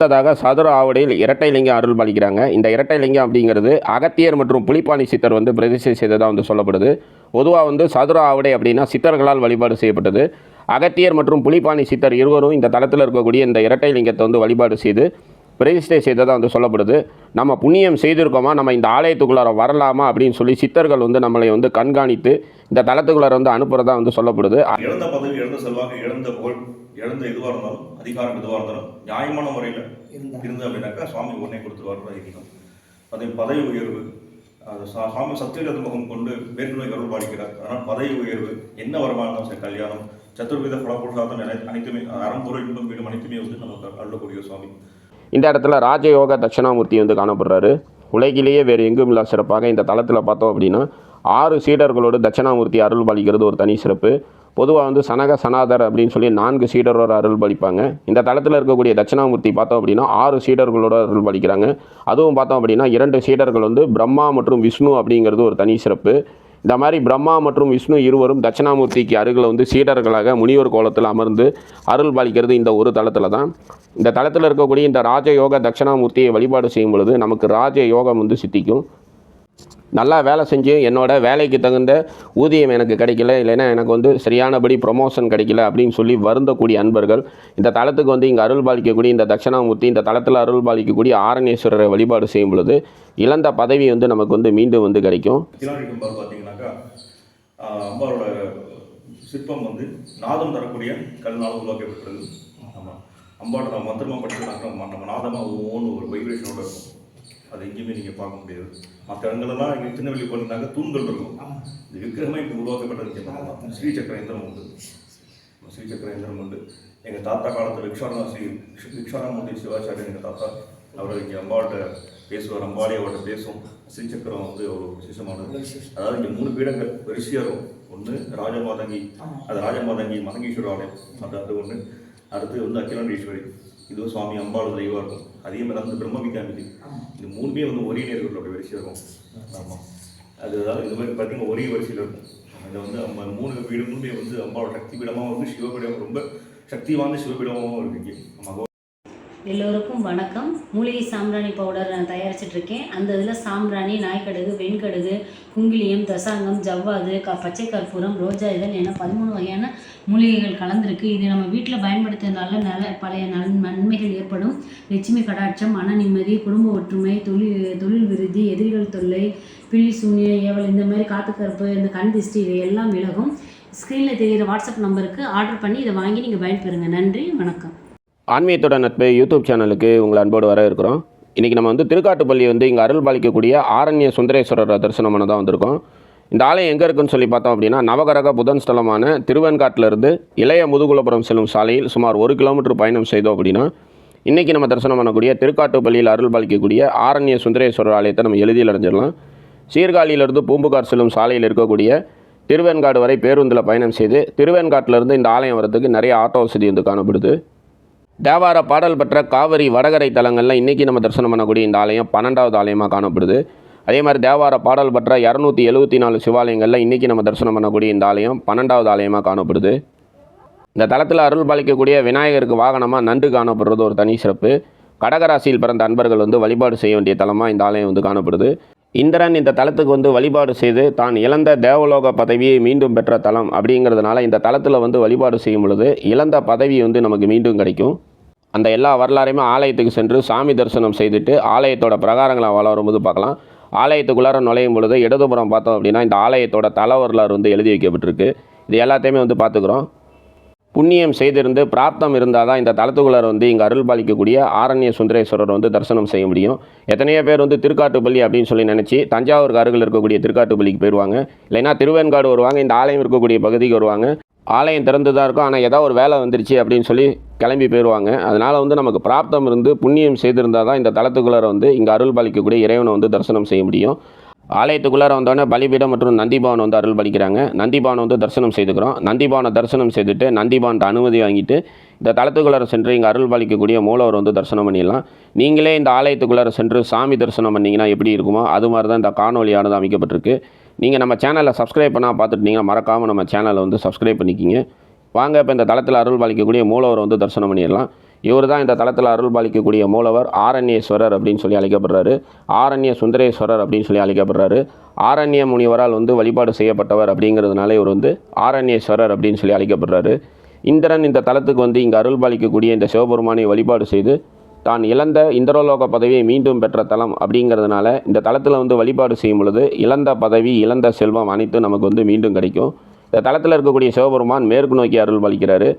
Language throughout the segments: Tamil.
அடுத்ததாக சதுர ஆவடியில் இரட்டை லிங்கம் அருள் பாலிக்கிறாங்க. இந்த இரட்டை லிங்கம் அப்படிங்கிறது அகத்தியர் மற்றும் புலிப்பாணி சித்தர் வந்து பிரதிஷ்டை செய்ததாக வந்து சொல்லப்படுது. பொதுவாக வந்து சதுர ஆவடை அப்படின்னா சித்தர்களால் வழிபாடு செய்யப்பட்டது. அகத்தியர் மற்றும் புலிப்பாணி சித்தர் இருவரும் இந்த தளத்தில் இருக்கக்கூடிய இந்த இரட்டை லிங்கத்தை வந்து வழிபாடு செய்து பிரதிஷ்டை செய்ததாக வந்து சொல்லப்படுது. நம்ம புண்ணியம் செய்திருக்கோமா? நம்ம இந்த ஆலயத்துக்குள்ளார வரலாமா? அப்படின்னு சொல்லி சித்தர்கள் வந்து நம்மளை வந்து கண்காணித்து இந்த தளத்துக்குள்ளார வந்து அனுப்புகிறதா வந்து சொல்லப்படுது. இழந்த பதவி இழந்த செல்வாக்கு இழந்த புகழ் இழந்த எதுவாக இருந்தாலும் அதிகாரம் எதுவாக இருந்தாலும் நியாயமான முறையில் இருந்து. அப்படின்னாக்கா சுவாமி உடனே கொடுத்துருவார் ஐதீகம். அதே பதவி உயர்வு அது சா- சுவாமி சத்தியரத முகம் கொண்டு வேற்றுமை அருள் பாலிக்கிறார். அதனால் பதவி உயர்வு என்ன வரமா இருந்தாலும் சரி கல்யாணம்? சத்துர்வித பலபுருஷார்த்தம் அனை- அனைத்துமே அறம்பொருள் இன்பம் வீடும் அனைத்துமே வந்து நமக்கு அருளக்கூடிய சுவாமி. இந்த இடத்துல ராஜயோக தட்சிணாமூர்த்தி வந்து காணப்படுறாரு. உலகிலேயே வேறு எங்கும் இல்லா சிறப்பாக இந்த தளத்தில் பார்த்தோம் அப்படின்னா ஆறு சீடர்களோடு தட்சிணாமூர்த்தி அருள் பாலிக்கிறது ஒரு தனி சிறப்பு. பொதுவாக வந்து சனக சனாதர் அப்படின்னு சொல்லி நான்கு சீடரோட அருள் பாலிப்பாங்க. இந்த தளத்தில் இருக்கக்கூடிய தட்சிணாமூர்த்தி பார்த்தோம் அப்படின்னா ஆறு சீடர்களோட அருள் பாலிக்கிறாங்க. அதுவும் பார்த்தோம் அப்படின்னா இரண்டு சீடர்கள் வந்து பிரம்மா மற்றும் விஷ்ணு அப்படிங்கிறது ஒரு தனி சிறப்பு. இந்த மாதிரி பிரம்மா மற்றும் விஷ்ணு இருவரும் தட்சிணாமூர்த்திக்கு அருகில் வந்து சீடர்களாக முனிவர் கோலத்தில் அமர்ந்து அருள் பாலிக்கிறது இந்த ஒரு தளத்தில் தான் இந்த தளத்தில் இருக்கக்கூடிய இந்த ராஜயோக தட்சிணாமூர்த்தியை வழிபாடு செய்யும் பொழுது நமக்கு ராஜ யோகம் வந்து சித்திக்கும். நல்லா வேலை செஞ்சு என்னோட வேலைக்கு தகுந்த ஊதியம் எனக்கு கிடைக்கல இல்லைன்னா எனக்கு வந்து சரியானபடி ப்ரொமோஷன் கிடைக்கல அப்படின்னு சொல்லி வருந்தக்கூடிய அன்பர்கள் இந்த தளத்துக்கு வந்து இங்கே அருள் பாலிக்கக்கூடிய இந்த தட்சிணாமூர்த்தி இந்த தளத்தில் அருள் பாலிக்கக்கூடிய ஆரணேஸ்வரரை வழிபாடு செய்யும் பொழுது இழந்த பதவி வந்து நமக்கு வந்து மீண்டும் வந்து கிடைக்கும். அம்பாவோட சிற்பம் வந்து நாதம் தரக்கூடிய கல்னால் உருவாக்கப்பட்டது. ஆமாம் அம்பாவோட நம்ம மந்திரமாக படிச்சோம்னாக்கா நம்ம நம்ம நாதமாக ஒவ்வொன்று ஒரு வைப்ரேஷனோட இருக்கும். அது எங்கேயுமே நீங்கள் பார்க்க முடியாது. மற்ற இடங்களெல்லாம் இங்கே திருநெல்வேலி போனீங்கன்னாக்கா தூண்கள் இருக்கும். இந்த விக்கிரகமே இப்படி உருவாக்கப்பட்ட ஸ்ரீ சக்கர எந்திரம் உண்டு. ஸ்ரீ எந்திரம் உண்டு. எங்கள் தாத்தா காலத்தில் விக்ஷாரா ஸ்ரீ விக்ஷாராமூர்த்தி சிவாச்சாரியன் எங்கள் தாத்தா அவர் இங்கே அம்பாவோட பேசுவார். அம்பாடி அவர்கிட்ட பேசும். ஸ்ரீ சக்கரம் வந்து ஒரு விசேஷமானது. அதாவது இங்கே மூணு பீடங்கள். வரிசையாக இருக்கும். ஒன்று ராஜமாதங்கி. அது ராஜமாதங்கி மதங்கீஸ்வரர் ஆலயம். அது அது ஒன்று அடுத்து வந்து அகிலாண்டேஸ்வரி. இதுவும் சுவாமி அம்பாள் தெய்வம் இருக்கும் அதே மாதிரி வந்து பிரம்ம வித்யாமிதி இந்த மூணுமே வந்து ஒரே நேர்களோட வரிசையாக இருக்கும். ஆமாம் அது அதாவது இந்த மாதிரி பார்த்தீங்கன்னா ஒரே வரிசையில் இருக்கும். அதில் வந்து நம்ம மூணு பீடமுமே வந்து அம்பாவோட சக்தி பீடமாகவும் இருக்கு சிவபீடம் ரொம்ப சக்தி வாய்ந்த சிவபீடமாகவும் இருக்கு இங்கே. ஆமாம் எல்லோருக்கும் வணக்கம். மூலிகை சாம்பிராணி பவுடர் நான் தயாரிச்சிட்ருக்கேன் அந்த இதில் சாம்பிராணி நாய்க்கடுகு வெண்கடுகு குங்கிலியம் தசாங்கம் ஜவ்வாது க பச்சை கற்பூரம் ரோஜா இதழ் என பதிமூணு வகையான மூலிகைகள் கலந்துருக்கு. இது நம்ம வீட்டில் பயன்படுத்துறதுனால நல்ல பழைய நன் நன்மைகள் ஏற்படும். லட்சுமி கடாட்சம் மன நிம்மதி குடும்ப ஒற்றுமை தொழில் தொழில் விருதி எதிரிகள் தொல்லை பில்லி சூனிய ஏவல் இந்த மாதிரி காத்து கருப்பு இந்த கண் திஷ்டி இது எல்லாம் விலகும் ஸ்க்ரீனில் தெரிகிற வாட்ஸ்அப் நம்பருக்கு ஆர்டர் பண்ணி இதை வாங்கி நீங்கள் பயன்பெறுங்க. நன்றி வணக்கம். ஆன்மீகத்தோட நட்பு யூடியூப் சேனலுக்கு உங்களை அன்போடு வர இருக்கிறோம். இன்றைக்கி நம்ம வந்து திருக்காட்டுப்பள்ளி வந்து இங்கே அருள் பாலிக்கக்கூடிய ஆரண்ய சுந்தரேஸ்வரர் தரிசனம் பண்ண தான் வந்திருக்கோம். இந்த ஆலயம் எங்கே இருக்குன்னு சொல்லி பார்த்தோம் அப்படின்னா நவகரக புதன் ஸ்தலமான திருவெண்காட்டிலிருந்து இளைய முதுகுலபுரம் செல்லும் சாலையில் சுமார் ஒரு கிலோமீட்டர் பயணம் செய்தோம் அப்படின்னா இன்றைக்கி நம்ம தரிசனம் பண்ணக்கூடிய திருக்காட்டுப்பள்ளியில் அருள் பாலிக்கக்கூடிய ஆரண்ய சுந்தரேஸ்வரர் ஆலயத்தை நம்ம எளிதில் அடைஞ்சிடலாம். சீர்காழியிலிருந்து பூம்புகார் செல்லும் சாலையில் இருக்கக்கூடிய திருவெண்காடு வரை பேருந்தில் பயணம் செய்து திருவெண்காட்டிலிருந்து இந்த ஆலயம் வரதுக்கு நிறைய ஆட்டோ வசதி வந்து காணப்படுது. தேவார பாடல் பெற்ற காவிரி வடகரை தலங்களில் இன்றைக்கி நம்ம தரிசனம் பண்ணக்கூடிய இந்த ஆலயம் பன்னெண்டாவது ஆலயமாக காணப்படுது. அதே மாதிரி தேவார பாடல் பெற்ற இரநூத்தி எழுபத்தி நாலு சிவாலயங்களில் இன்றைக்கி நம்ம தரிசனம் பண்ணக்கூடிய இந்த ஆலயம் பன்னெண்டாவது ஆலயமாக காணப்படுது. இந்த தலத்தில் அருள் பாலிக்கக்கூடிய விநாயகருக்கு வாகனமாக நன்று காணப்படுறது ஒரு தனி சிறப்பு. கடகராசியில் பிறந்த அன்பர்கள் வந்து வழிபாடு செய்ய வேண்டிய தலமாக இந்த ஆலயம் வந்து காணப்படுது. இந்திரன் இந்த தலத்துக்கு வந்து வழிபாடு செய்து தான் இழந்த தேவலோக பதவியை மீண்டும் பெற்ற தலம் அப்படிங்கிறதுனால இந்த தலத்தில் வந்து வழிபாடு செய்யும் பொழுது இழந்த பதவி வந்து நமக்கு மீண்டும் கிடைக்கும். அந்த எல்லா வரலாறையுமே ஆலயத்துக்கு சென்று சாமி தரிசனம் செய்துட்டு ஆலயத்தோட பிரகாரங்களை வளரும்போது பார்க்கலாம். ஆலயத்துக்குள்ளார நுழையும் பொழுது இடதுபுறம் பார்த்தோம் அப்படின்னா இந்த ஆலயத்தோட தல வரலாறு வந்து எழுதி வைக்கப்பட்டிருக்கு. இது எல்லாத்தையுமே வந்து பார்த்துக்குறோம். புண்ணியம் செய்திருந்து பிராப்தம் இருந்தால் தான் இந்த தளத்துக்குள்ளர் வந்து இங்கே அருள் பாலிக்கக்கூடிய ஆரண்ய சுந்தரேஸ்வரர் வந்து தரிசனம் செய்ய முடியும். எத்தனையோ பேர் வந்து திருக்காட்டுப்பள்ளி அப்படின்னு சொல்லி நினச்சி தஞ்சாவூருக்கு அருகில் இருக்கக்கூடிய திருக்காட்டுப்பள்ளிக்கு போயிடுவாங்க இல்லைன்னா திருவேன்காடு வருவாங்க இந்த ஆலயம் இருக்கக்கூடிய பகுதிக்கு வருவாங்க. ஆலயம் திறந்து தான் இருக்கும் ஆனால் ஏதாவது ஒரு வேலை வந்துருச்சு அப்படின்னு சொல்லி கிளம்பி போயிடுவாங்க அதனால் வந்து நமக்கு பிராப்தம் இருந்து புண்ணியம் செய்திருந்தால் தான் இந்த தலத்துக்குள்ளார வந்து இங்கே அருள் பாலிக்கக்கூடிய இறைவனை வந்து தரிசனம் செய்ய முடியும். ஆலயத்துக்குள்ளார வந்தோடனே பலிபீடம் மற்றும் நந்திபவன் வந்து அருள் பலிக்கிறாங்க நந்திபவன் வந்து தரிசனம் செய்துக்கிறோம். நந்திபவனை தரிசனம் செய்துட்டு நந்திபவன்ட்ட அனுமதி வாங்கிட்டு இந்த தளத்துக்குள்ளார சென்று இங்கே அருள் பாலிக்கக்கூடிய மூலவர் வந்து தரிசனம் பண்ணிடலாம். நீங்களே இந்த ஆலயத்துக்குள்ளார சென்று சாமி தரிசனம் பண்ணிங்கன்னா எப்படி இருக்குமோ அது மாதிரி தான் இந்த காணொலியானது அமைக்கப்பட்டிருக்கு. நீங்கள் நம்ம சேனலை சப்ஸ்கிரைப் பண்ணால் பார்த்துட்டீங்கன்னா மறக்காமல் நம்ம சேனலை வந்து சப்ஸ்கிரைப் பண்ணிக்கிங்க. வாங்க இப்போ இந்த தளத்தில் அருள் பாலிக்கக்கூடிய மூலவர் வந்து தரிசனம் பண்ணிடலாம். இவர் தான் இந்த தளத்தில் அருள் பாலிக்கக்கூடிய மூலவர் ஆரண்யேஸ்வரர் அப்படின்னு சொல்லி அழைக்கப்படுறாரு. ஆரண்ய சுந்தரேஸ்வரர் அப்படின்னு சொல்லி அழைக்கப்படுறாரு. ஆரண்ய முனிவரால் வந்து வழிபாடு செய்யப்பட்டவர் அப்படிங்கிறதுனால இவர் வந்து ஆரண்யேஸ்வரர் அப்படின்னு சொல்லி அழைக்கப்படுறாரு. இந்திரன் இந்த தளத்துக்கு வந்து இங்கே அருள் பாலிக்கக்கூடிய இந்த சிவபெருமானை வழிபாடு செய்து தான் இழந்த இந்திரலோக பதவியை மீண்டும் பெற்ற தலம் அப்படிங்கிறதுனால இந்த தளத்தில் வந்து வழிபாடு செய்யும் பொழுது இழந்த பதவி இழந்த செல்வம் அனைத்தும் நமக்கு வந்து மீண்டும் கிடைக்கும். இந்த தளத்தில் இருக்கக்கூடிய சிவபெருமான் மேற்கு நோக்கி அருள் பாலிக்கிறாரு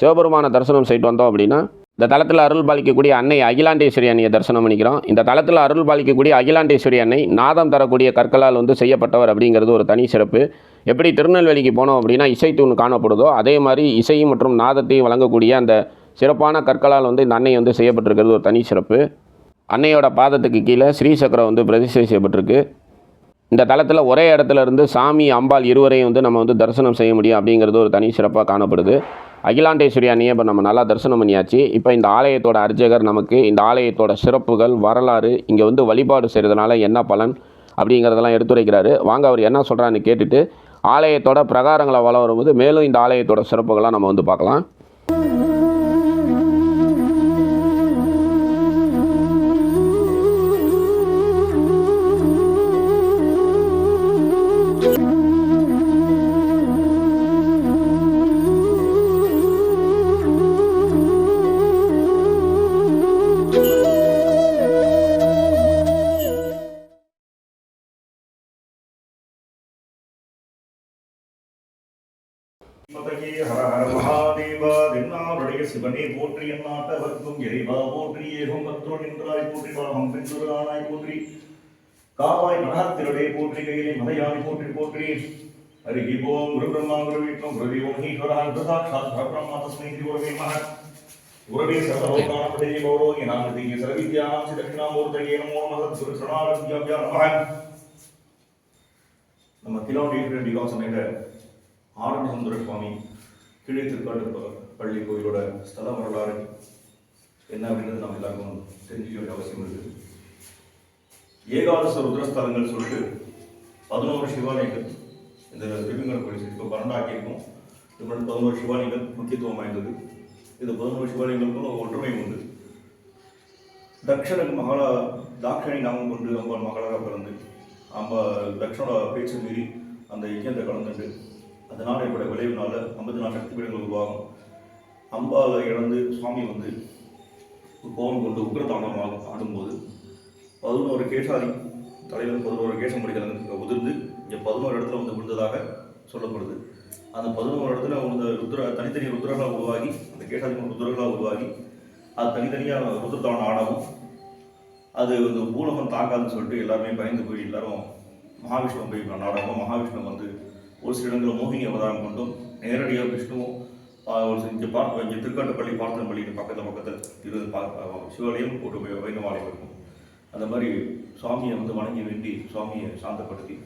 சிவபெருமானை தரிசனம் செய்துட்டு வந்தோம் அப்படின்னா இந்த தளத்தில் அருள் பாலிக்கக்கூடிய அன்னை அகிலாண்டேஸ்வரி அன்னையை தரிசனம் பண்ணிக்கிறோம். இந்த தளத்தில் அருள் பாலிக்கக்கூடிய அகிலாண்டேஸ்வரி அன்னை நாதம் தரக்கூடிய கற்களால் வந்து செய்யப்பட்டவர் அப்படிங்கிறது ஒரு தனி சிறப்பு. எப்படி திருநெல்வேலிக்கு போனோம் அப்படின்னா இசைத்தூண் காணப்படுதோ அதே மாதிரி இசையும் மற்றும் நாதத்தையும் வழங்கக்கூடிய அந்த சிறப்பான கற்களால் வந்து இந்த அன்னை வந்து செய்யப்பட்டிருக்கிறது ஒரு தனி சிறப்பு. அன்னையோட பாதத்துக்கு கீழே ஸ்ரீசக்கரம் வந்து பிரதிஷ்டை செய்யப்பட்டிருக்கு. இந்த தளத்தில் ஒரே இடத்துல இருந்து சாமி அம்பாள் இருவரையும் வந்து நம்ம வந்து தரிசனம் செய்ய முடியும் அப்படிங்கிறது ஒரு தனி சிறப்பாக காணப்படுது. அகிலாண்டேஸ்வரி அன்னையை இப்போ நம்ம நல்லா தரிசனம் பண்ணியாச்சு. இப்போ இந்த ஆலயத்தோட அர்ச்சகர் நமக்கு இந்த ஆலயத்தோட சிறப்புகள் வரலாறு இங்கே வந்து வழிபாடு செய்கிறதுனால என்ன பலன் அப்படிங்கிறதெல்லாம் எடுத்துரைக்கிறாரு. வாங்க அவர் என்ன சொல்கிறான்னு கேட்டுட்டு ஆலயத்தோட பிரகாரங்களை வளம் வரும்போது மேலும் இந்த ஆலயத்தோட சிறப்புகள்லாம் நம்ம வந்து பார்க்கலாம். போற்றி ஏகம் பத்ரோ நின்றாய் போற்றி பாகம் பெண்ணுரானாய் போற்றி காவாய் மனத்திரடே போற்றி கையிலே மலையாளி போற்றி போற்றி ஹரி ஓம் குரு பிரம்மா குரு விஷ்ணு குரு தேவோ மகேஸ்வரா சாட்சாத் பரபிரம்மா தஸ்மை ஸ்ரீ குருவே மஹ குருவே சர்வலோகானபதே கௌரவ நாமதி சர்வித்யானாம் ஸ்ரீ தட்சிணாமூர்த்தயே நமோ நமः குரு சரணாரத்யாப்யா நமः நம்ம கிலோமீட்டர் டிகாசன் சமையல ஆரண்யசுந்தர சுவாமி கீழே திருக்காட்டு பள்ளி கோயிலோட ஸ்தல வரலாறு என்ன அப்படின்றது நம்ம எல்லாருக்கும் தெரிஞ்சுக்க வேண்டிய அவசியம் இருக்குது ஏகாதச ருத்ரஸ்தலங்கள் சொல்லிட்டு பதினோரு சிவாலயங்கள். இந்த திருமங்கல் கோயில் இப்போ பன்னெண்டாக்கியிருக்கோம். இது மட்டும் பதினோரு சிவாலயங்கள் முக்கியத்துவம் வாய்ந்தது. இந்த பதினோரு சிவாலயங்களுக்கும் ஒற்றுமை உண்டு. தக்ஷனுக்கு மகளா தாக்ஷணி நாமம் கொண்டு அம்பாள் மகளாக பிறந்து அம்பா தக்ஷனோட பேச்சு மீறி அந்த யஜ்யத்தை கலந்துட்டு அதனால் ஏற்பட விளைவுனால ஐம்பத்தி நாலு சக்தி பீடங்கள் உருவாகும். அம்பாவை இழந்து சுவாமி வந்து கோபம் கொண்டு உக்ரதாண்டமாக ஆடும்போது பதினோரு கேசாதி தலைவர் பதினோரு கேசம் படிக்கிறாங்க உதிர்ந்து இங்கே பதினோரு இடத்துல வந்து விழுந்ததாக சொல்லப்படுது. அந்த பதினோரு இடத்துல வந்து ருத்ர தனித்தனி ருத்ரர்களாக உருவாகி அந்த கேசாதி ருத்ரர்களாக உருவாகி அது தனித்தனியாக ருத்ரதானம் ஆடவும் அது இந்த பூலகம் தாக்காதுன்னு சொல்லிட்டு எல்லாருமே பயந்து போய் எல்லாரும் மகாவிஷ்ணு போய் நாடகம் மகாவிஷ்ணு வந்து ஒரு சில இடங்களில் மோகினி அவதாரம் கொண்டும் நேரடியாக விஷ்ணுவும் இங்கே பார்க்க இங்கே திருக்காட்டுப்பள்ளி பார்த்தனப்பள்ளி பக்கத்தில் பக்கத்தில் இரு பா- சிவாலயம் ஒரு வைணவாலயம் இருக்கும். அந்த மாதிரி சுவாமியை வந்து வணங்கி வேண்டி சுவாமியை சாந்தப்படுத்தி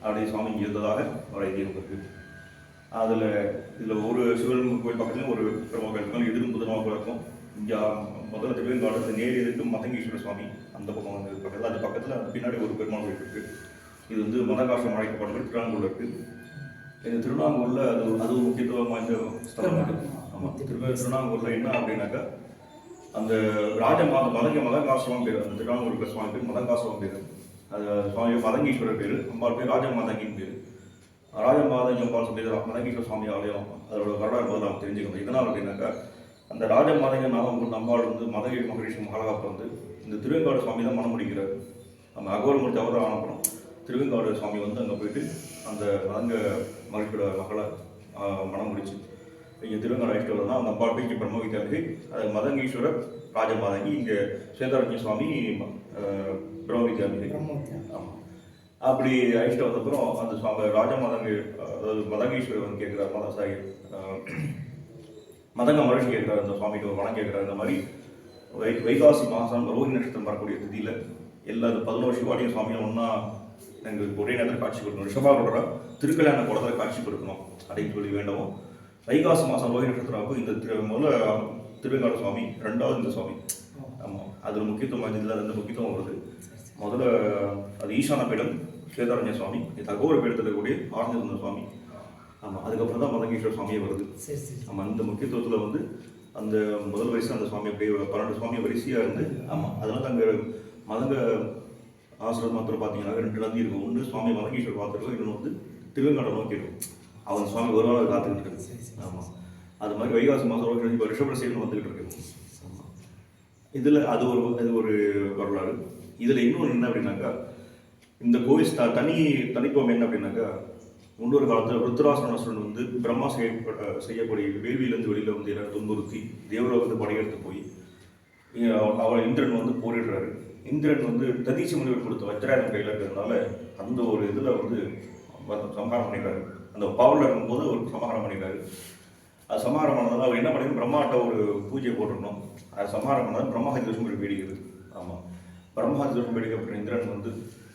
அப்படியே சுவாமி இங்கே இருந்ததாக ஒரு ஐதீகம் இருக்குது அதில் இதில் ஒரு சிவன் கோயில் பக்கத்துலையும் ஒரு பிரம்ம இருக்கும் எதிரும் புதனமாக இருக்கும். இங்கே முதல்ல திருவேங்காடு நேர் இருக்கும் மதங்கீஸ்வர சுவாமி அந்த பக்கம் வந்து பக்கத்தில் அது பக்கத்தில் அது பின்னாடி ஒரு பெருமாள் கோயில் இருக்குது இது வந்து மதகாசம் அழைக்கப்படுறது திருவாங்கூர் இருக்குது இந்த திருவண்ணாமூரில் அது அதுவும் ஒரு முக்கியத்துவம் வாய்ந்த ஸ்தலம் ஆமாம் திரும்ப திருவண்ணாமூரில் என்ன அப்படின்னாக்கா அந்த ராஜ அந்த மதங்க மதங்காசவம் பேர் அந்த திருவாங்கூர் சுவாமி பேர் மதங்காசவம் பேர். அது சுவாமி மதங்கீஸ்வரர் பேர் அம்பாள் பேர் ராஜ மாதங்கின் பேர். ராஜ மாதங்கி அம்பாள் சொல்லி மதங்கீஸ்வர சுவாமி ஆலயம். அதோட வரலாறு போது நம்ம தெரிஞ்சுக்கணும். இதனால் அப்படின்னாக்கா அந்த ராஜ மாதங்க நாமம் கொண்டு அம்பாள் வந்து மதகி மகரிஷி மகாலகா வந்து இந்த திருவேங்காடு சுவாமி தான் மனம் முடிக்கிறார். நம்ம அகோரமூர்த்தி அவர் ஆனப்படும் திருவெங்காடு சுவாமி வந்து அங்கே போயிட்டு அந்த மதங்க மகிழ்ச்சியோட மகளை மனம் முடிச்சு. இங்கே திருவெங்காடு ஐஸ்வரர் தான் அந்த அம்பாள் போய் இங்கே பிரம்ம வித்யாலி அது மதங்கீஸ்வரர் ராஜமாதங்கி இங்கே சேதாரஞ்சி சுவாமி ஆஹ், பிரம்ம வித்யாலி ஆமாம் அப்படி அழிச்சிட்டு வந்தப்புறம் அந்த சுவாமி ராஜமாதங்க அதாவது மதங்கீஸ்வரர் வந்து கேட்குறாரு மத சாரி மதங்க மகிழ்ச்சி கேட்குறாரு அந்த சுவாமிக்கு ஒரு வணக்கம் கேட்குறாரு இந்த மாதிரி வை வைகாசி மாதம் ரோஹிணி நட்சத்திரம் வரக்கூடிய திதியில் எல்லா பதினோரு சிவாலயம் சுவாமியும் ஒன்றா எங்களுக்கு ஒரே நேரத்தில் காட்சி கொடுக்கணும். ரிஷபாரோட திருக்கல்யாண குளத்தில் காட்சி கொடுக்கணும். அப்படின்னு சொல்லி வேண்டவும். வைகாசி மாதம் ரோஹிணி நட்சத்திரம் இந்த திரு முதல்ல திருவெங்காடு சுவாமி ரெண்டாவது இந்த சுவாமி. ஆமாம் அதில் முக்கியத்துவம் வாய்ந்ததில் அந்த முக்கியத்துவம் வருது. முதல்ல அது ஈசான பீடம் சேதாரண்ய சுவாமி அகோர பீடத்தில் இருக்கக்கூடிய ஆனந்த சுவாமி. ஆமாம் அதுக்கப்புறம் தான் மதங்கீஸ்வர சுவாமியே வருது. நம்ம அந்த முக்கியத்துவத்தில் வந்து அந்த முதல் வரிசை அந்த சுவாமி அப்படியே பன்னெண்டு சுவாமி வரிசையாக இருந்து ஆமாம் அதனால அங்கே மதங்க ஆசிரமம் மாத்திரம் பார்த்தீங்கன்னா ரெண்டு நந்தி இருக்கும். ஒன்று சுவாமி மதங்கீஸ்வரர் பார்த்துருக்கோம் இன்னொன்று வந்து திருவேங்காடம் நோக்கி இருக்கும். அவன் சுவாமி ஒரு நாள் காத்துக்கிட்டு இருக்கு ஆமாம் அது மாதிரி வைகாசி மாதம் இப்போ ரிஷப சீசன் வந்துக்கிட்டு இருக்கு ஆமாம் இதில் அது ஒரு அது ஒரு வரலாறு. இதில் இன்னொன்று என்ன அப்படின்னாக்கா இந்த கோவில் த- தனி தனித்துவம் என்ன அப்படின்னாக்கா முன்னொரு காலத்தில் ருத்ராசனசுரன் வந்து பிரம்மா செய்யப்பட்ட செய்யக்கூடிய வேள்வியிலேருந்து வெளியில் வந்து எல்லாரும் துன்புறுத்தி தேவலோகத்தை படையெடுத்து போய் அவரை இந்திரன் வந்து போரிடுறாரு. இந்திரன் வந்து ததீச முனிவர் கொடுத்த வஜ்ராயுதம் கையில் இருக்கிறதுனால அந்த ஒரு இதில் வந்து வ- சம்ஹாரம் பண்ணிடுறாரு அந்த பவரில் இருக்கும்போது ஒரு சம்ஹாரம் பண்ணிடுறாரு அது சம்ஹாரம் பண்ணதால் அவர் என்ன பண்ணி பிரம்மாட்ட ஒரு பூஜையை போட்டிருக்கணும். அது சமாரம் பண்ணால் பிரம்மஹத்தி தோஷம் ஒரு பீடிக்குது ஆமாம் பிரம்மஹாதி தோஷம் பீடிக்கப்பட்ட இந்திரன் வந்து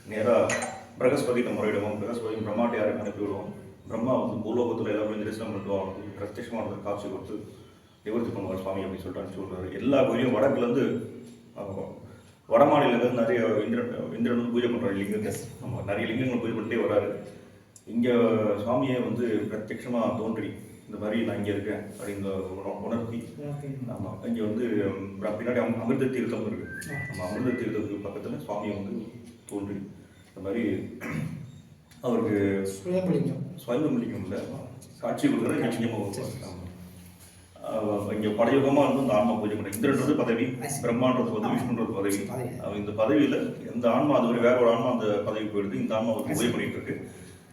நேராக பிரகஸ்பதிட்ட முறையிடுவோம் பிரகஸ்பதி பிரம்மாட்ட யாருக்கு அனுப்பி விடுவோம். பிரம்மா வந்து பூலோகத்தில் ஏதாவது தரிசனம் பண்ணுவோம் பிரத்யட்சமான காட்சி கொடுத்து நிவர்த்தி பண்ணுவார் சுவாமி அப்படின்னு சொல்லிட்டு அனுப்பிச்சு விடுறாரு. எல்லா கோயிலையும் வடக்குலேருந்து வட மாநிலங்கள் நிறைய இந்திரன் இந்திரன் வந்து பூஜை பண்ணுறாரு லிங்கத்தை ஆமாம் நிறைய லிங்கங்கள் பூஜை பண்ணிட்டே வராரு. இங்கே சுவாமியை வந்து பிரத்யட்சமாக தோன்றி இந்த மாதிரி நான் இங்கே இருக்கேன் அப்படின்னு உண- உணர்த்தி ஆமாம் இங்கே வந்து பின்னாடி அம்- அமிர்த தீர்த்தம் இருக்கு. ஆமாம் அமிர்த தீர்த்தத்துக்கு பக்கத்தில் சுவாமியை வந்து தோன்றி இந்த மாதிரி அவருக்கு சுயம்பலிங்கம் சுயம்பலிங்கம் இல்லை காட்சி கொடுக்குறது நிச்சயமாக இங்கே படையுகமாக இருந்து இந்த ஆன்மா பூஜை பண்ண இந்திரன்றது பதவி பிரம்மான்றது பதவி விஷ்ணுன்றது பதவி. இந்த பதவியில் எந்த ஆன்மா அது ஒரு வேற ஒரு ஆன்மா அந்த பதவி போயிடுது. இந்த ஆன்மா பூஜை பண்ணிட்டு இருக்கு.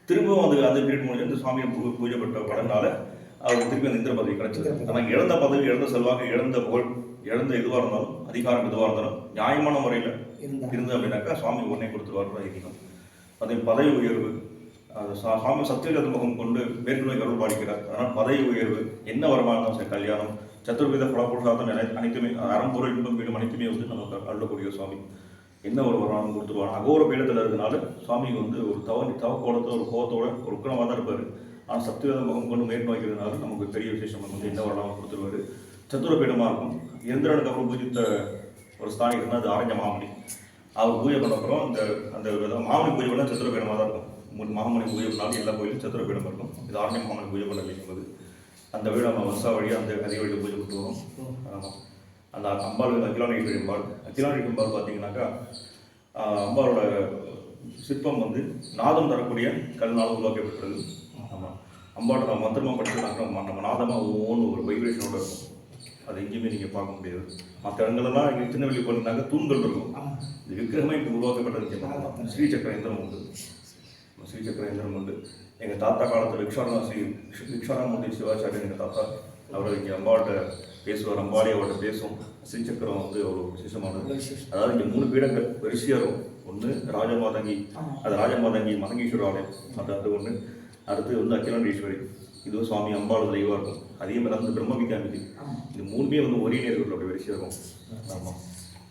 திரும்பவும் அது அந்த பீரியட் முடிஞ்சு இந்த சுவாமியை பூஜை பண்ண படனால அவருக்கு திருப்பி அந்த இந்திர பதவி கிடைச்சது ஆனால் இழந்த பதவி இழந்த செல்வாக்கு இழந்த புகழ் இழந்த எதுவாக இருந்தாலும் அதிகாரம் எதுவாக இருந்தாலும் நியாயமான முறையில் இருந்தா. இருந்து அப்படின்னாக்கா சுவாமி உடனே கொடுத்துருவார் ஐதீகம். அதே பதவி உயர்வு அது சா- முகம் கொண்டு மேற்கொண்டு அருள் பாடிக்கிறார் அதனால் பதவி உயர்வு என்ன வருமானம் சரி கல்யாணம் சத்துர்வித பலபுருஷார்த்தம் அனைத்துமே அறம்பொருள் இன்பம் வீடும் அனைத்துமே வந்து நமக்கு அள்ளக்கூடிய சுவாமி. என்ன ஒரு வருமானம் கொடுத்துருவாங்க அகோர பீடத்தில் இருக்கிறனால சுவாமி வந்து ஒரு தவ தவ கோலத்தோட ஒரு கோபத்தோட ஒரு குணமாக தான் இருப்பார். ஆனால் சத்தியவேத முகம் கொண்டு மேற்கு நமக்கு பெரிய விசேஷம் வந்து என்ன வருமானம் கொடுத்துருவாரு? சத்துர பீடமாக இருக்கும். இந்திரனுக்கு அப்புறம் பூஜித்த ஒரு ஸ்தானம் அது ஆரஞ்ச மாமணி. அவர் பூஜை பண்ண அப்புறம் அந்த அந்த மாமணி பூஜை பண்ணால் சத்துர பீடமாக தான் இருக்கும். மூணு மாமணி பூஜை பண்ணாலும் எல்லா கோயிலும் சத்துர பீடம் இருக்கும் இது ஆரண்ய மாமணி பூஜை பண்ண வைக்கும்போது அந்த வீடு நம்ம வருஷா வழியாக அந்த அதே வழியில் பூஜை கொடுத்து வரும். ஆமாம் அந்த அம்பாள் அகிலாண்டேஸ்வரி அம்பாள் அகிலாண்டேஸ்வரி அம்பாள் பார்த்தீங்கன்னாக்கா அம்பாளோட சிற்பம் வந்து நாதம் தரக்கூடிய கல்னால உருவாக்கப்பட்டது. ஆமாம் அம்பாளோட நம்ம மந்திரமாக படிச்சோம்னாக்கா நம்ம நாதமாக ஒவ்வொன்று ஒரு வைப்ரேஷனோட இருக்கும். அது எங்கேயுமே நீங்கள் பார்க்க முடியாது. மற்ற இடங்கள்லாம் இங்கே திருநெல்வேலி போனீங்கன்னாக்கா தூண்கள் இருக்கும். ஆமாம் இந்த விக்கிரகமே இப்போ உருவாக்கப்பட்ட நிச்சயம் ஸ்ரீ சக்கர எந்திரம் உண்டு. ஸ்ரீ சக்கர எந்திரம் உண்டு எங்கள் தாத்தா காலத்தில் விக்ஷாரா ஸ்ரீ விக்ஷாராமூர்த்தி சிவாச்சாரியன் எங்கள் தாத்தா அவர் இங்கே அம்பாட்ட பேசுவார் அம்பாடி அவர்கிட்ட பேசும் ஸ்ரீ சக்கரம் வந்து ஒரு விசேஷமானது அதாவது இங்கே மூணு பீடங்கள் வரிசையாக இருக்கும் ஒன்று ராஜமாதங்கி அது ராஜமாதங்கி மதங்கீஸ்வரர் ஆலயம் அது அது ஒன்று அடுத்து வந்து அகிலாண்டேஸ்வரி இதுவும் சுவாமி அம்பாள் தெய்வம் இருக்கும் அதே மாதிரி வந்து பிரம்ம வித்யாமிதி இது மூணுமே வந்து ஒரே நேர்கள் அப்படி வரிசையாக இருக்கும் ஆமாம்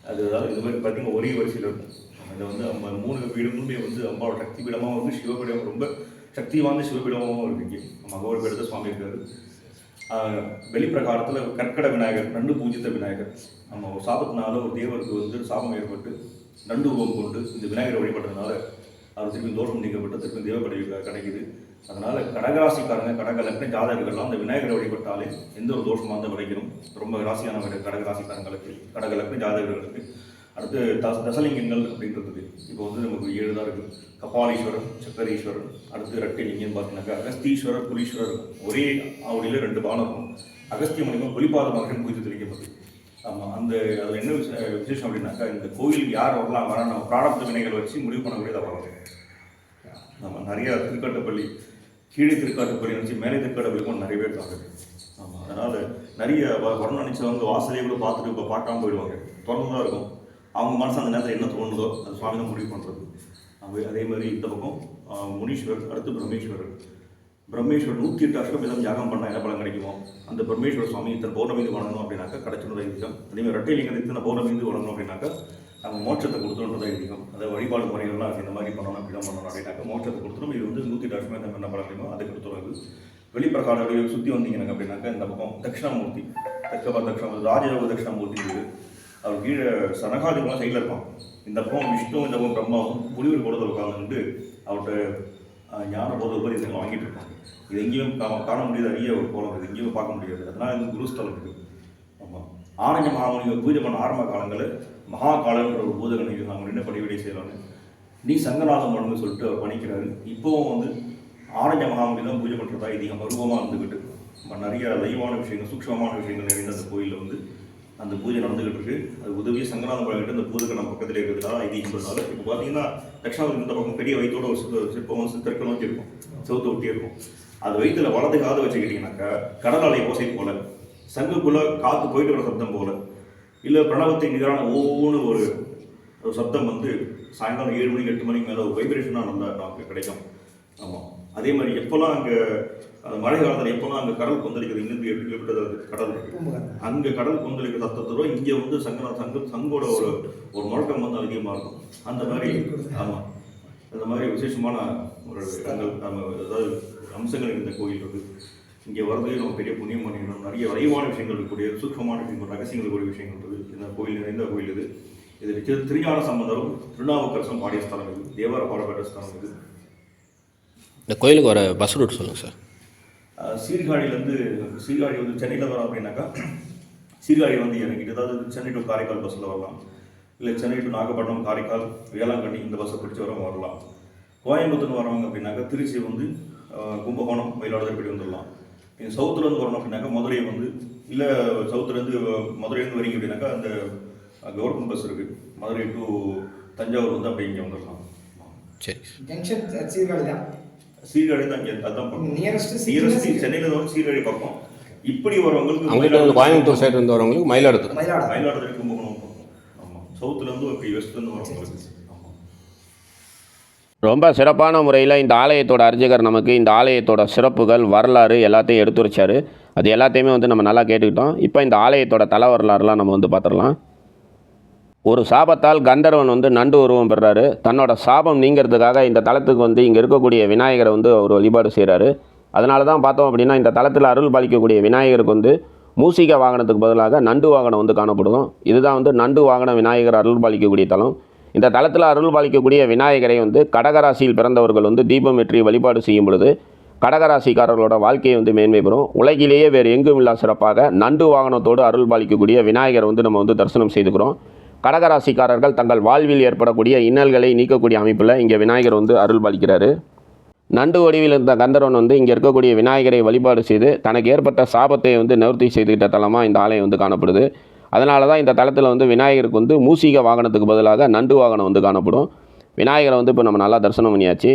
அது அதாவது இது மாதிரி பார்த்தீங்கன்னா ஒரே வரிசையில் இருக்கும் இதை வந்து நம்ம மூணு பீடமுமே வந்து அம்பாவோட சக்தி பீடமாகவும் வந்து சிவபீடம் ரொம்ப சக்தி வாய்ந்த சிவபீடமாகவும் இருக்குது நம்ம அகோர பீடத்தை சுவாமி இருக்காரு. வெளிப்பிரகாரத்தில் கற்கட விநாயகர் நண்டு பூஜித்த விநாயகர். நம்ம ஒரு சாபத்தினால ஒரு தேவருக்கு வந்து சாபம் ஏற்பட்டு நண்டு உருவம் கொண்டு இந்த விநாயகரை வழிபட்டதுனால அது திருப்பி தோஷம் நீக்கப்பட்டு திருப்பி தேவ கிடைக்குது. அதனால் கடகராசிக்காரங்க கடக லக்ன ஜாதகர்கள்லாம் அந்த விநாயகரை வழிபட்டாலே எந்த ஒரு தோஷமாக இருந்தால் விளைக்கணும். ரொம்ப ராசியான கடகராசிக்காரங்களுக்கு கடக லக்ன ஜாதகர்களுக்கு. அடுத்து தச தசலிங்கங்கள் அப்படின்றது இப்போ வந்து நமக்கு ஏழு தான் இருக்குது கபாலீஸ்வரர் சக்கரீஸ்வரர் அடுத்து ரெட்டிலிங்கம் பார்த்தீங்கன்னாக்கா அகஸ்தீஸ்வரர் புலீஸ்வரர் ஒரே ஆவடியில் ரெண்டு பானம் இருக்கும். அகஸ்திய மணிக்கும் புலிபாத மகன் பூஜை தெரிவிக்கப்பட்டது ஆமாம் அந்த அது என்ன விஷயம் விசேஷம் அப்படின்னாக்கா இந்த கோயிலுக்கு யார் வரலாம் நம்ம பிராரப்த வினைகள் வச்சு முடிவு பண்ணக்கூடியதை வரலாம் நம்ம நிறையா திருக்காட்டுப்பள்ளி கீழே திருக்காட்டுப்பள்ளி நினச்சி மேலே திருக்காட்டுப்பள்ளிக்கும் நிறைய பேர் இருக்காங்க ஆமாம் அதனால் நிறைய வ- வரணும்னு நினச்சவங்க வாசலையே கூட பார்த்துட்டு இப்போ பார்க்காம போயிடுவாங்க. திறந்து தான் இருக்கும். அவங்க மனசு அந்த நேரத்தில் என்ன தோணுதோ அது சுவாமி தான் முடிவு பண்ணுறது அதே மாதிரி இந்த பக்கம் முனீஸ்வரர் அடுத்து பிரம்மேஸ்வரர். பிரம்மேஸ்வரர் நூற்றி எட்டு அஷ்டபேதம் யாகம் பண்ணால் என்ன பலன் கிடைக்குமோ அந்த பிரம்மேஸ்வரர் சுவாமி இத்தனை பௌர்ணமிந்து வணங்கணும் அப்படின்னாக்கா கிடைச்சிடும் ஐதீகம். அதேமாதிரி ரெட்டைலிங்கம் இத்தனை பௌர்ணமிந்து வணங்கணும் அப்படின்னாக்கா நம்ம மோட்சத்தை கொடுத்துருன்றது ஐதீகம். அதை வழிபாடு முறைகள்லாம் இந்த மாதிரி பண்ணணும் அப்படி தான் பண்ணணும் அப்படின்னாக்கா மோட்சத்தை கொடுத்துரும் இது வந்து நூற்றி எட்டு அஷ்டபேதம் என்ன பலன் கிடைக்குமோ அதை கொடுத்துருவாங்க வெளிப்பிரகார சுற்றி வந்தீங்கன்னா அப்படின்னாக்கா இந்த பக்கம் தட்சிணாமூர்த்தி தட்சபா தட்சிணாமூர்த்தி ராஜயோக தட்சிணாமூர்த்தி இருக்குது அவர் கீழே சனகாதிகமாக சைடில் இருப்பான். இந்த பக்கம் விஷ்ணு இந்த பக்கம் பிரம்மாவும் புலியூர் கூடத்தில் உட்காந்துட்டு அவர்கிட்ட ஞான போதை உபரி இதை வாங்கிட்டு இருப்பாங்க. இது எங்கேயும் காண முடியாது அரிய ஒரு கோலம் இது எங்கேயும் பார்க்க முடியாது. அதனால் இது குருஸ்தலம் இருக்குது ஆமாம் ஆனந்த மகாமுனிகள் பூஜை பண்ண ஆரம்ப காலங்களில் மகாகாலன்ற ஒரு பூதகனை நாங்கள் என்ன படிவிடை செய்யலாம்னு நீ சங்கநாதம் பண்ணுன்னு சொல்லிட்டு அவர் பணிக்கிறாரு. இப்போவும் வந்து ஆனந்த மகாமுனி தான் பூஜை பண்ணுறதா இது பருவமாக இருந்துக்கிட்டு நம்ம நிறைய லைவான விஷயங்கள் சூக்ஷமான விஷயங்கள் நிறைந்த அந்த கோயிலில் வந்து அந்த பூஜை நடந்துகிட்டு இருக்கு அது உதவி சங்கநாதம் பழகிட்டு அந்த பூஜை நம்ம பக்கத்தில் இருக்கிறதுனால ஐதீகம் சொல்றாங்க இப்போ பார்த்தீங்கன்னா தட்சிணாமூர்த்தி இந்த பக்கம் பெரிய வயிற்றோட ஒரு சிற்ப- சிற்பம் வந்து சித்தர்கள் நோக்கி இருக்கும். செவுத்து ஒட்டி இருக்கும். அது வயிற்றுல வலது காது வச்சுக்கிட்டீங்கன்னாக்கா கடல் அலை ஓசை போல சங்குக்குள்ள காத்து போயிட்டு வர சப்தம் போல இல்லை பிரணவத்தை நிகரான ஒவ்வொன்று ஒரு ஒரு சப்தம் வந்து சாயங்காலம் ஏழு மணிக்கு எட்டு மணிக்கு மேலே ஒரு வைப்ரேஷனாக நல்லா நமக்கு கிடைக்கும். ஆமாம் அதே மாதிரி எப்போல்லாம் அங்கே அந்த மழை காலத்தில் எப்போல்லாம் அங்கே கடல் கொந்தளிக்கிறது இங்கிருந்து எட்டு கிலோமீட்டர் கடல். அங்கே கடல் கொந்தளிக்கிற சத்தத்தோட இங்கே வந்து சங்கன சங்க சங்கோட ஒரு ஒரு முழக்கம் வந்து அதிகமாக இருக்கும். அந்த மாதிரி ஆமாம் அந்த மாதிரி விசேஷமான ஒரு இடங்கள் நம்ம அதாவது அம்சங்கள் இந்த கோயில் இருக்குது இங்கே வரதுலேயே நம்ம பெரிய புண்ணியம் பண்ணிக்கணும் நிறைய வரைவான விஷயங்கள் இருக்கக்கூடிய சூக்கமான விஷயங்கள் ரகசியங்கள் கூடிய விஷயங்கள் இருக்குது. இந்த கோயில் நிறைந்த கோயில் இது. இது திரு- திருஞான சம்பந்தரும் திருநாவுக்கரசம் பாடிய ஸ்தலம் இது. தேவார பாடப்பட்ட ஸ்தலம் இது. இந்த கோயிலுக்கு வர பஸ் ரூட் சொல்லுங்கள் சார் சீர்காழியிலேருந்து சீர்காழி வந்து சென்னையில் வரோம் அப்படின்னாக்கா சீர்காழி வந்து இறங்கிட்டு அதாவது சென்னை டு காரைக்கால் பஸ்ஸில் வரலாம். இல்லை சென்னை டு நாகப்பட்டினம் காரைக்கால் வேளாங்கண்ணி இந்த பஸ்ஸை பிடிச்சி வரவங்க வரலாம். கோயம்புத்தூர் வரவங்க அப்படின்னாக்கா திருச்சி வந்து கும்பகோணம் மயிலாடுதுறை இப்படி வந்துடலாம். நீங்கள் சவுத்துலேருந்து வரணும் அப்படின்னாக்கா மதுரை வந்து இல்லை சவுத்துலேருந்து மதுரையிலேருந்து வரீங்க அப்படின்னாக்கா அந்த கவர்மெண்ட் பஸ் இருக்குது மதுரை டு தஞ்சாவூர் வந்து அப்படி இங்கே வந்துடலாம். சரி. ஜங்ஷன் சீர்காழி தான். சீர்காழி தான் இங்கே அதுதான் பக்கம் நியரஸ்ட் சென்னையில் வந்து சீர்காழி பக்கம் இப்படி வரவங்களுக்கு அவங்கள்ட்ட வந்து கோயம்புத்தூர் சைடு இருந்து வரவங்களுக்கு மயிலாடுதுறை. மயிலாடுதுறை. மயிலாடுதுறை கும்பகோணம் ஆமாம் சவுத்துலேருந்து இப்படி வெஸ்ட்லேருந்து வரவங்களுக்கு ரொம்ப சிறப்பான முறையில் இந்த ஆலயத்தோட அர்ச்சகர் நமக்கு இந்த ஆலயத்தோட சிறப்புகள் வரலாறு எல்லாத்தையும் எடுத்துரைச்சாரு. அது எல்லாத்தையுமே வந்து நம்ம நல்லா கேட்டுக்கிட்டோம். இப்போ இந்த ஆலயத்தோட தல வரலாறுலாம் நம்ம வந்து பார்த்துடலாம். ஒரு சாபத்தால் கந்தர்வன் வந்து நண்டு உருவம் பெறாரு. தன்னோட சாபம் நீங்கிறதுக்காக இந்த தளத்துக்கு வந்து இங்கே இருக்கக்கூடிய விநாயகரை வந்து அவர் வழிபாடு செய்கிறாரு அதனால தான் பார்த்தோம் அப்படின்னா இந்த தளத்தில் அருள் பாலிக்கக்கூடிய விநாயகருக்கு வந்து மூசிக வாகனத்துக்கு பதிலாக நண்டு வாகனம் வந்து காணப்படும். இதுதான் வந்து நண்டு வாகன விநாயகர் அருள் பாலிக்கக்கூடிய தலம். இந்த தளத்தில் அருள் பாலிக்கக்கூடிய விநாயகரை வந்து கடகராசியில் பிறந்தவர்கள் வந்து தீபம் வெற்றி வழிபாடு செய்யும் பொழுது கடகராசிக்காரர்களோட வாழ்க்கையை வந்து மேன்மை பெறும். உலகிலேயே வேறு எங்கும் இல்லா சிறப்பாக நண்டு வாகனத்தோடு அருள் பாலிக்கக்கூடிய விநாயகரை வந்து நம்ம வந்து தரிசனம் செய்துக்கிறோம். கடகராசிக்காரர்கள் தங்கள் வாழ்வில் ஏற்படக்கூடிய இன்னல்களை நீக்கக்கூடிய அமைப்பில் இங்கே விநாயகர் வந்து அருள் பாலிக்கிறாரு. நண்டு வடிவில் இருந்த கந்தரவன் வந்து இங்கே இருக்கக்கூடிய விநாயகரை வழிபாடு செய்து தனக்கு ஏற்பட்ட சாபத்தை வந்து நிவர்த்தி செய்துக்கிட்ட தலமாக இந்த ஆலயம் வந்து காணப்படுது. அதனால தான் இந்த தளத்தில் வந்து விநாயகருக்கு வந்து மூசிக வாகனத்துக்கு பதிலாக நண்டு வாகனம் வந்து காணப்படும். விநாயகரை வந்து இப்போ நம்ம நல்லா தரிசனம் பண்ணியாச்சு.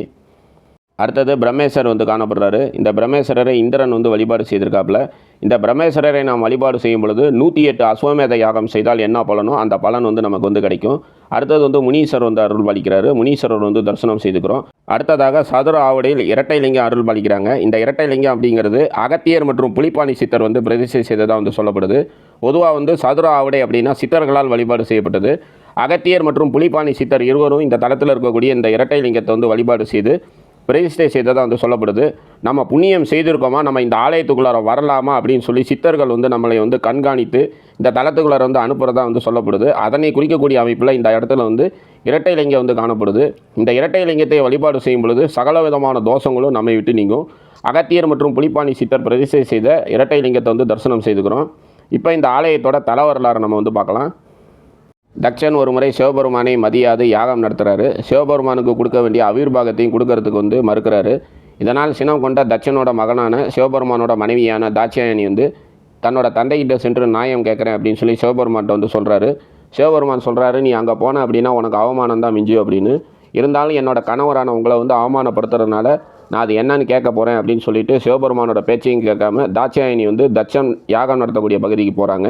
அடுத்தது பிரம்மேஸ்வரர் வந்து காணப்படுறாரு. இந்த பிரம்மேஸ்வரரை இந்திரன் வந்து வழிபாடு செய்திருக்காப்புல. இந்த பிரம்மேஸ்வரரை நாம் வழிபாடு செய்யும் பொழுது நூற்றி எட்டு அஸ்வமேத யாகம் செய்தால் என்ன பலனோ அந்த பலன் வந்து நமக்கு வந்து கிடைக்கும். அடுத்தது வந்து முனீஸ்வரர் வந்து அருள் பாலிக்கிறாரு. முனீஸ்வரர் வந்து தரிசனம் செய்துக்கிறோம். அடுத்ததாக சதுர ஆவடியில் இரட்டை லிங்கம் அருள் பாலிக்கிறாங்க. இந்த இரட்டை லிங்கம் அப்படிங்கிறது அகத்தியர் மற்றும் புலிப்பாணி சித்தர் வந்து பிரதிஷ்டை செய்ததாக வந்து சொல்லப்படுது. பொதுவாக வந்து சதுர ஆவடை அப்படின்னா சித்தர்களால் வழிபாடு செய்யப்பட்டது. அகத்தியர் மற்றும் புலிப்பாணி சித்தர் இருவரும் இந்த தளத்தில் இருக்கக்கூடிய இந்த இரட்டை லிங்கத்தை வந்து வழிபாடு செய்து பிரதிஷ்டை செய்ததாக வந்து சொல்லப்படுது. நம்ம புண்ணியம் செய்திருக்கோமா? நம்ம இந்த ஆலயத்துக்குள்ளார வரலாமா? அப்படின்னு சொல்லி சித்தர்கள் வந்து நம்மளை வந்து கண்காணித்து இந்த தளத்துக்குள்ளார வந்து அனுப்புகிறதா வந்து சொல்லப்படுது. அதனை குறிக்கக்கூடிய அமைப்பில் இந்த இடத்துல வந்து இரட்டை லிங்கம் வந்து காணப்படுது. இந்த இரட்டை லிங்கத்தை வழிபாடு செய்யும் பொழுது சகல விதமான தோஷங்களும் நம்மை விட்டு நீங்கும். அகத்தியர் மற்றும் புலிப்பாணி சித்தர் பிரதிஷ்டை செய்த இரட்டை லிங்கத்தை வந்து தரிசனம் செய்துக்கிறோம். இப்போ இந்த ஆலயத்தோட தல வரலாறு நம்ம வந்து பார்க்கலாம். தக்ஷன் ஒரு முறை சிவபெருமானை மதியாது யாகம் நடத்துகிறாரு சிவபெருமானுக்கு கொடுக்க வேண்டிய அவிர்வாகத்தையும் கொடுக்கறதுக்கு வந்து மறுக்கிறாரு. இதனால் சினம் கொண்ட தட்சனோட மகனான சிவபெருமானோட மனைவியான தாட்சாயணி வந்து தன்னோட தந்தைகிட்ட சென்று நியாயம் கேட்குறேன் அப்படின்னு சொல்லி சிவபெருமான்கிட்ட வந்து சொல்கிறாரு சிவபெருமான் சொல்கிறாரு நீ அங்கே போன அப்படின்னா உனக்கு அவமானம் தான் மிஞ்சும் அப்படின்னு. இருந்தாலும் என்னோட கணவரான உங்களை வந்து அவமானப்படுத்துறதுனால நான் அது என்னன்னு கேட்க போகிறேன் அப்படின்னு சொல்லிட்டு சிவபெருமானோட பேச்சையும் கேட்காம தாட்சாயணி வந்து தட்சன் யாகம் நடத்தக்கூடிய பகுதிக்கு போகிறாங்க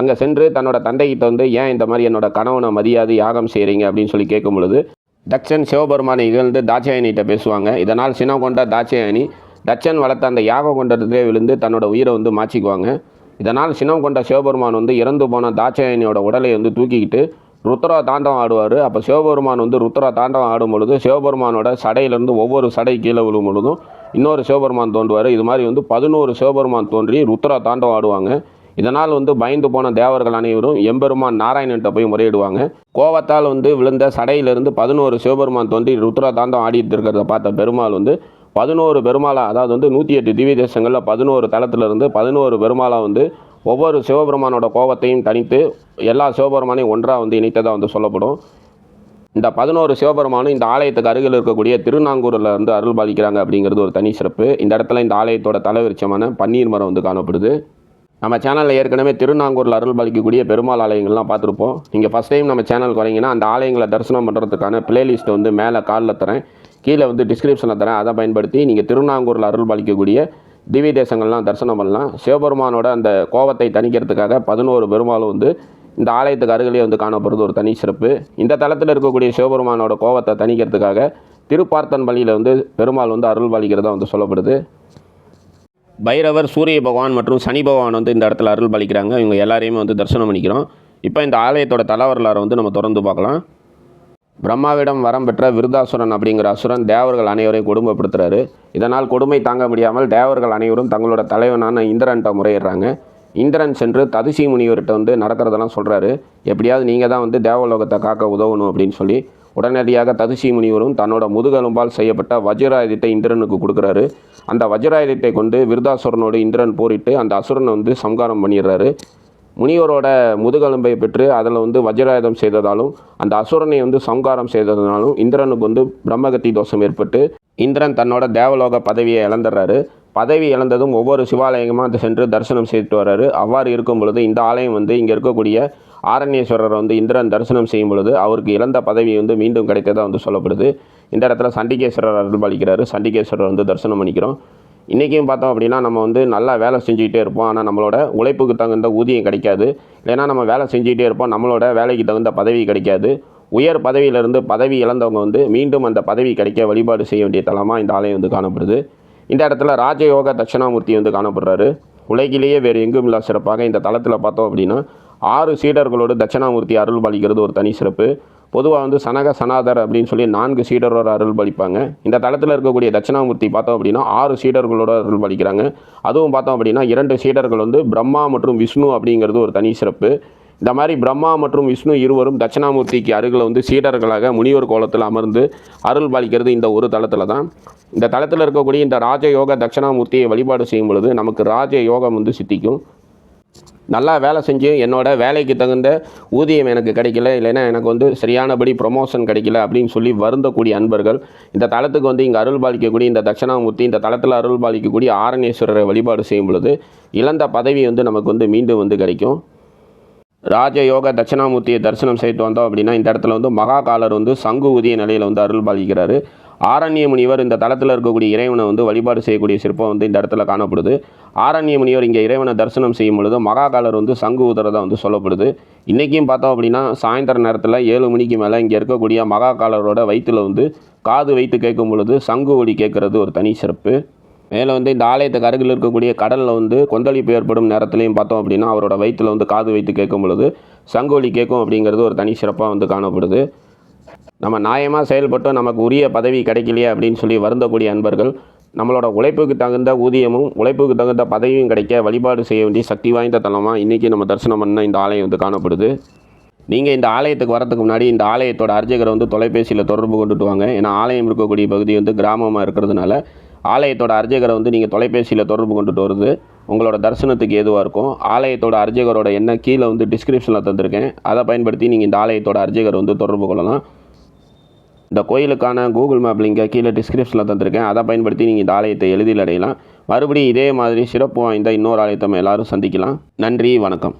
அங்கே சென்று தன்னோட தந்தைகிட்ட வந்து ஏன் இந்த மாதிரி என்னோட கணவனை மதியாது யாகம் செய்கிறீங்க அப்படின்னு சொல்லி கேட்கும் பொழுது தட்சன் சிவபெருமானை இகழ்ந்து தாட்சாயணிகிட்ட பேசுவாங்க. இதனால் சினம் கொண்ட தாட்சாயணி தட்சன் வளர்த்த அந்த யாக கொண்டத்திலே விழுந்து தன்னோட உயிரை வந்து மாச்சிக்குவாங்க இதனால் சினம் கொண்ட சிவபெருமான் வந்து இறந்து போன தாட்சாயணியோட உடலை வந்து தூக்கிக்கிட்டு ருத்ரா தாண்டவம் ஆடுவார். அப்போ சிவபெருமான் வந்து ருத்ரா தாண்டவம் ஆடும் பொழுது சிவபெருமானோட சடையிலேருந்து ஒவ்வொரு சடை கீழே விழும் பொழுதும் இன்னொரு சிவபெருமான் தோன்றுவார். இது மாதிரி வந்து பதினோரு சிவபெருமான் தோன்றி ருத்ரா தாண்டவம் ஆடுவாங்க. இதனால் வந்து பயந்து போன தேவர்கள் அனைவரும் எம்பெருமான் நாராயணன்ட்ட போய் முறையிடுவாங்க. கோவத்தால் வந்து விழுந்த சடையிலிருந்து பதினோரு சிவபெருமான் தோன்றி ருத்ரா தாந்தம் ஆடிட்டு இருக்கிறத பார்த்த பெருமாள் வந்து பதினோரு பெருமாளா அதாவது வந்து நூற்றி எட்டு திவ்ய தேசங்களில் பதினோரு தளத்திலிருந்து பதினோரு பெருமாளா வந்து ஒவ்வொரு சிவபெருமானோட கோபத்தையும் தனித்து எல்லா சிவபெருமானையும் ஒன்றாக வந்து இணைத்ததாக வந்து சொல்லப்படும். இந்த பதினோரு சிவபெருமானும் இந்த ஆலயத்துக்கு அருகில் இருக்கக்கூடிய திருநாங்கூரில் இருந்து அருள் பாலிக்கிறாங்க அப்படிங்கிறது ஒரு தனி சிறப்பு. இந்த இடத்துல இந்த ஆலயத்தோட தலைவரிச்சமான பன்னீர் மரம் வந்து காணப்படுது. நம்ம சேனலில் ஏற்கனவே திருநாங்கூரில் அருள் பாலிக்கக்கூடிய பெருமாள் ஆலயங்கள்லாம் பார்த்துருப்போம். நீங்கள் ஃபஸ்ட் டைம் நம்ம சேனலுக்கு வரீங்கன்னா அந்த ஆலயங்களை தரிசனம் பண்ணுறதுக்கான பிளேலிஸ்ட்டை வந்து மேலே காலில் தரேன். கீழே வந்து டிஸ்கிரிப்ஷனில் தரேன். அதை பயன்படுத்தி நீங்கள் திருநாங்கூரில் அருள் பாலிக்கக்கூடிய திவ்ய தேசங்கள்லாம் தரிசனம் பண்ணலாம். சிவபெருமானோட அந்த கோபத்தை தணிக்கிறதுக்காக பதினோரு பெருமாளும் வந்து இந்த ஆலயத்துக்கு அருகிலே வந்து காணப்படுறது ஒரு தனி சிறப்பு. இந்த தளத்தில் இருக்கக்கூடிய சிவபெருமானோட கோபத்தை தணிக்கிறதுக்காக திருப்பார்த்தன் பள்ளியில் வந்து பெருமாள் வந்து அருள் பாலிக்கிறதா வந்து சொல்லப்படுது. பைரவர் சூரிய பகவான் மற்றும் சனி பகவான் வந்து இந்த இடத்துல அருள் பலிக்கிறாங்க. இவங்க எல்லாரையுமே வந்து தரிசனம் பண்ணிக்கிறோம். இப்போ இந்த ஆலயத்தோட தல வரலாறை வந்து நம்ம தொடர்ந்து பார்க்கலாம். பிரம்மாவிடம் வரம் பெற்ற விருதாசுரன் அப்படிங்கிற அசுரன் தேவர்கள் அனைவரையும் கொடுமைப்படுத்துறாரு. இதனால் கொடுமை தாங்க முடியாமல் தேவர்கள் அனைவரும் தங்களோட தலைவனான இந்திரன்ட்ட முறையிடுறாங்க. இந்திரன் சென்று ததிசி முனிவர்கிட்ட வந்து நடக்கிறதெல்லாம் சொல்கிறாரு எப்படியாவது நீங்கள் தான் வந்து தேவலோகத்தை காக்க உதவணும் அப்படின்னு சொல்லி உடனடியாக ததிசி முனிவரும் தன்னோட முதுகெலும்பால் செய்யப்பட்ட வஜ்ராயுதத்தை இந்திரனுக்கு கொடுக்குறாரு. அந்த வஜ்ராயுதத்தை கொண்டு விருதாசுரனோடு இந்திரன் போரிட்டு அந்த அசுரனை வந்து சம்காரம் பண்ணிடுறாரு. முனிவரோட முதுகெலும்பை பெற்று அதில் வந்து வஜ்ராயுதம் செய்ததாலும் அந்த அசுரனை வந்து சம்காரம் செய்ததுனாலும் இந்திரனுக்கு வந்து பிரம்மகத்தி தோஷம் ஏற்பட்டு இந்திரன் தன்னோட தேவலோக பதவியை இழந்துடுறாரு. பதவி இழந்ததும் ஒவ்வொரு சிவாலயமாக சென்று தரிசனம் செய்துட்டு வர்றாரு. அவ்வாறு இருக்கும் பொழுது இந்த ஆலயம் வந்து இங்கே இருக்கக்கூடிய ஆரண்யேஸ்வரரை வந்து இந்திரன் தரிசனம் செய்யும் பொழுது அவருக்கு இழந்த பதவி வந்து மீண்டும் கிடைத்ததாக வந்து சொல்லப்படுது. இந்த இடத்துல சண்டிகேஸ்வரர் அருள்பாலிக்கிறாரு. சண்டிகேஸ்வரர் வந்து தரிசனம் பண்ணிக்கிறோம். இன்றைக்கும் பார்த்தோம் அப்படின்னா நம்ம வந்து நல்லா வேலை செஞ்சுக்கிட்டே இருப்போம். ஆனால் நம்மளோட உழைப்புக்கு தகுந்த ஊதியம் கிடைக்காது. இல்லைன்னா நம்ம வேலை செஞ்சுக்கிட்டே இருப்போம். நம்மளோட வேலைக்கு தகுந்த பதவி கிடைக்காது. உயர் பதவியிலிருந்து பதவி இழந்தவங்க வந்து மீண்டும் அந்த பதவி கிடைக்க வழிபாடு செய்ய வேண்டிய தலமாக இந்த ஆலயம் வந்து காணப்படுது. இந்த இடத்துல ராஜயோக தட்சிணாமூர்த்தி வந்து காணப்படுறாரு. உலகிலேயே வேறு எங்கும் இல்லை சிறப்பாக இந்த தளத்தில் பார்த்தோம் அப்படின்னா ஆறு சீடர்களோடு தட்சிணாமூர்த்தி அருள் பாலிக்கிறது ஒரு தனி சிறப்பு. பொதுவாக வந்து சனக சனாதர் அப்படின்னு சொல்லி நான்கு சீடரோட அருள் பலிப்பாங்க இந்த தளத்தில் இருக்கக்கூடிய தட்சிணாமூர்த்தி பார்த்தோம் அப்படின்னா ஆறு சீடர்களோட அருள் பலிக்கிறாங்க அதுவும் பார்த்தோம் அப்படின்னா இரண்டு சீடர்கள் வந்து பிரம்மா மற்றும் விஷ்ணு அப்படிங்கிறது ஒரு தனி சிறப்பு. இந்த மாதிரி பிரம்மா மற்றும் விஷ்ணு இருவரும் தட்சிணாமூர்த்திக்கு அருகில் வந்து சீடர்களாக முனிவர் கோலத்தில் அமர்ந்து அருள் பாலிக்கிறது இந்த ஒரு தளத்தில் தான். இந்த தளத்தில் இருக்கக்கூடிய இந்த ராஜயோக தட்சிணாமூர்த்தியை வழிபாடு செய்யும் பொழுது நமக்கு ராஜ யோகம் வந்து சித்திக்கும். நல்லா வேலை செஞ்சு என்னோட வேலைக்கு தகுந்த ஊதியம் எனக்கு கிடைக்கல இல்லைன்னா எனக்கு வந்து சரியானபடி ப்ரொமோஷன் கிடைக்கல அப்படின்னு சொல்லி வருந்தக்கூடிய அன்பர்கள் இந்த தளத்துக்கு வந்து இங்கே அருள் பாலிக்கக்கூடிய இந்த தட்சிணாமூர்த்தி இந்த தளத்தில் அருள் பாலிக்கக்கூடிய ஆரணேஸ்வரரை வழிபாடு செய்யும் பொழுது இழந்த பதவி வந்து நமக்கு வந்து மீண்டும் வந்து கிடைக்கும். ராஜயோக தட்சிணாமூர்த்தியை தரிசனம் செய்து வந்தோம் அப்படின்னா இந்த இடத்துல வந்து மகாகாலர் வந்து சங்கு ஊதிய நிலையில் வந்து அருள் பாலிக்கிறாரு. ஆரண்ய முனிவர் இந்த தளத்தில் இருக்கக்கூடிய இறைவனை வந்து வழிபாடு செய்யக்கூடிய சிற்பம் வந்து இந்த இடத்துல காணப்படுது. ஆரண்ய முனிவர் இங்கே இறைவனை தரிசனம் செய்யும் பொழுது மகாகாலர் வந்து சங்கு ஊதுறதா வந்து சொல்லப்படுது. இன்றைக்கும் பார்த்தோம் அப்படின்னா சாயந்தர நேரத்தில் ஏழு மணிக்கு மேலே இங்கே இருக்கக்கூடிய மகாகாலரோட வயிற்றில் வந்து காது வைத்து கேட்கும் பொழுது சங்கு ஒலி கேட்குறது ஒரு தனி சிறப்பு. மேலே வந்து இந்த ஆலயத்துக்கு அருகில் இருக்கக்கூடிய கடலில் வந்து கொந்தளிப்பு ஏற்படும் நேரத்துலையும் பார்த்தோம் அப்படின்னா அவரோட வயிற்றில் வந்து காது வைத்து கேட்கும் பொழுது சங்கோலி கேட்கும் அப்படிங்கிறது ஒரு தனி சிறப்பாக வந்து காணப்படுது. நம்ம நியாயமாக செயல்பட்டோம் நமக்கு உரிய பதவி கிடைக்கலையே அப்படின்னு சொல்லி வருந்தக்கூடிய அன்பர்கள் நம்மளோட உழைப்புக்கு தகுந்த ஊதியமும் உழைப்புக்கு தகுந்த பதவியும் கிடைக்க வழிபாடு செய்ய வேண்டிய சக்தி வாய்ந்த தலமாக இன்றைக்கி நம்ம தரிசனம் பண்ண இந்த ஆலயம் வந்து காணப்படுது. நீங்கள் இந்த ஆலயத்துக்கு வரதுக்கு முன்னாடி இந்த ஆலயத்தோட அர்ச்சகரை வந்து தொலைபேசியில் தொடர்பு கொண்டுட்டு வாங்க. ஏன்னா ஆலயம் இருக்கக்கூடிய பகுதி வந்து கிராமமாக இருக்கிறதுனால ஆலயத்தோட அர்ச்சகரை வந்து நீங்கள் தொலைபேசியில் தொடர்பு கொண்டுட்டு வருது உங்களோட தரிசனத்துக்கு எதுவாக இருக்கும். ஆலயத்தோட அர்ச்சகரோட என்ன கீழே வந்து டிஸ்கிரிப்ஷனில் தந்திருக்கேன். அதை பயன்படுத்தி நீங்கள் இந்த ஆலயத்தோட அர்ச்சகரை வந்து தொடர்பு கொள்ளலாம். இந்த கோயிலுக்கான கூகுள் மேப் லிங்கை கீழே டிஸ்கிரிப்ஷனில் தந்திருக்கேன். அதை பயன்படுத்தி நீங்கள் இந்த ஆலயத்தை எளிதில் அடையலாம். மறுபடியும் இதே மாதிரி சிறப்பு வாய்ந்த இன்னொரு ஆலயத்தை நம்ம எல்லாரும் சந்திக்கலாம். நன்றி வணக்கம்.